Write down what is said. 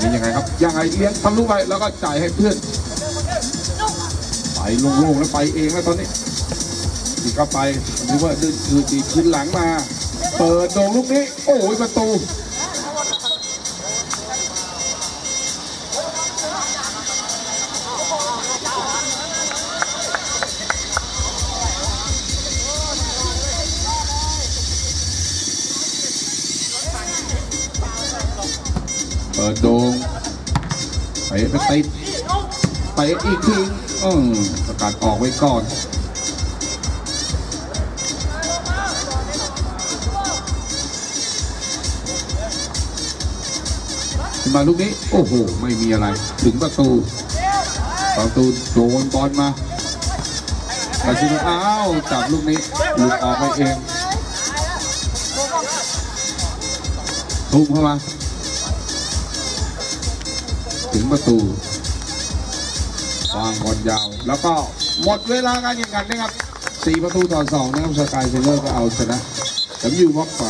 นี้ยังไงครับยังไงเลี้ยงทะลุไปแล้วก็จ่ายให้เพื่อนไปโล่งๆแล้วไปเองแล้วตอนนี้ดีก็ไปหรือว่าดึงคือดีขึ้นหลังมา เปิดโดงลูกนี้ โอ้ยประตู ปิดโดงไปไปติดไปอีกทีอืมประกาศออกไว้ก่อนมาลูกนี้ โอ้โห ไม่มีอะไร ถึงประตู ประตูโดนบอลมาแต่ชิโนอ้าวจับลูกนี้หลุดออกไปเองทุ่มเข้ามา ถึงประตูวางบอลยาว แล้วก็หมดเวลาการแข่งขันนะครับสี่ประตูต่อสองนะครับสกายเซเลอร์ก็เอาชนะ W วอล์กไป